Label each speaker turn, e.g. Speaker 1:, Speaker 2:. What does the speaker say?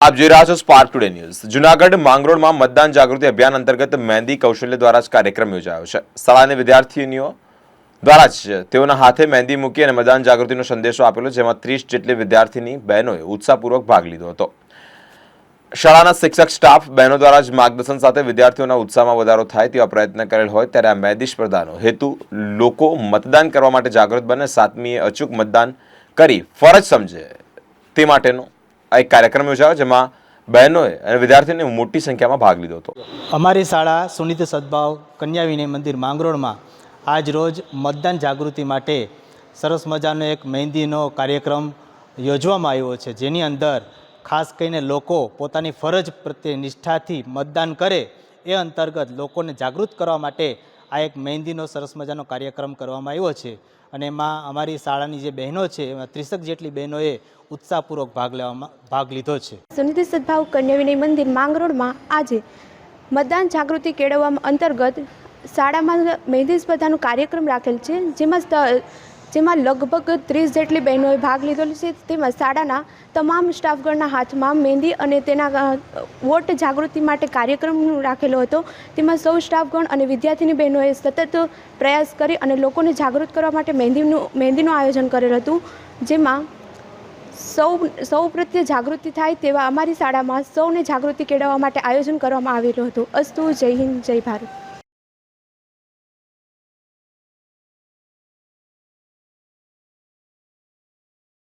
Speaker 1: આપ જોઈ રહ્યા છો સ્પાર્ક ટુડે ન્યૂઝ જુનાગઢ માંગરોળમાં મતદાન જાગૃતિ અભિયાન અંતર્ગત મહેંદી કૌશલ્ય દ્વારા જ કાર્યક્રમ યોજાયો છે. શાળાની વિદ્યાર્થીનીઓ દ્વારા જ તેઓના હાથે મહેંદી મૂકી અને મતદાન જાગૃતિનો સંદેશો આપેલો, જેમાં ત્રીસ જેટલી વિદ્યાર્થીની બહેનોએ ઉત્સાહપૂર્વક ભાગ લીધો હતો. શાળાના શિક્ષક, સ્ટાફ બહેનો દ્વારા જ માર્ગદર્શન સાથે વિદ્યાર્થીઓના ઉત્સાહમાં વધારો થાય તેવા પ્રયત્ન કરેલ હોય ત્યારે આ મહેંદી સ્પર્ધાનો હેતુ લોકો મતદાન કરવા માટે જાગૃત બને, સાતમીએ અચૂક મતદાન કરી ફરજ સમજે તે માટેનો આ એક કાર્યક્રમ યોજાયો જેમાં બહેનોએ અને વિદ્યાર્થીઓને મોટી સંખ્યામાં ભાગ લીધો હતો.
Speaker 2: અમારી શાળા સુનિત સદભાવ કન્યા વિનય મંદિર માંગરોળમાં આજ રોજ મતદાન જાગૃતિ માટે સરસ મજાનો એક મહેંદીનો કાર્યક્રમ યોજવામાં આવ્યો છે, જેની અંદર ખાસ કરીને લોકો પોતાની ફરજ પ્રત્યે નિષ્ઠાથી મતદાન કરે એ અંતર્ગત લોકોને જાગૃત કરવા માટે આ એક મહેંદીનો સરસ મજાનો કાર્યક્રમ કરવામાં આવ્યો છે. અને એમાં અમારી શાળાની જે બહેનો છે, એમાં ત્રીસક જેટલી બહેનોએ ઉત્સાહપૂર્વક ભાગ લેવામાં, ભાગ લીધો છે.
Speaker 3: સુનિધિ સદભાવ કન્યા વિનય મંદિર માંગરોળમાં આજે મતદાન જાગૃતિ કેળવવામાં અંતર્ગત શાળામાં મહેંદી સ્પર્ધાનો કાર્યક્રમ રાખેલ છે, જેમાં જેમાં લગભગ ત્રીસ જેટલી બહેનોએ ભાગ લીધો છે. તેમાં શાળાના તમામ સ્ટાફગણના હાથમાં મહેંદી અને તેના વોટ જાગૃતિ માટે કાર્યક્રમ રાખેલો હતો. તેમાં સૌ સ્ટાફગણ અને વિદ્યાર્થીની બહેનોએ સતત પ્રયાસ કરી અને લોકોને જાગૃત કરવા માટે મહેંદીનું મહેંદીનું આયોજન કરેલ હતું. જેમાં સૌ સૌ પ્રત્યે જાગૃતિ થાય તેવા અમારી શાળામાં સૌને જાગૃતિ કેળવવા માટે આયોજન કરવામાં આવેલું હતું. અસ્તુ, જય હિન્દ, જય ભારત.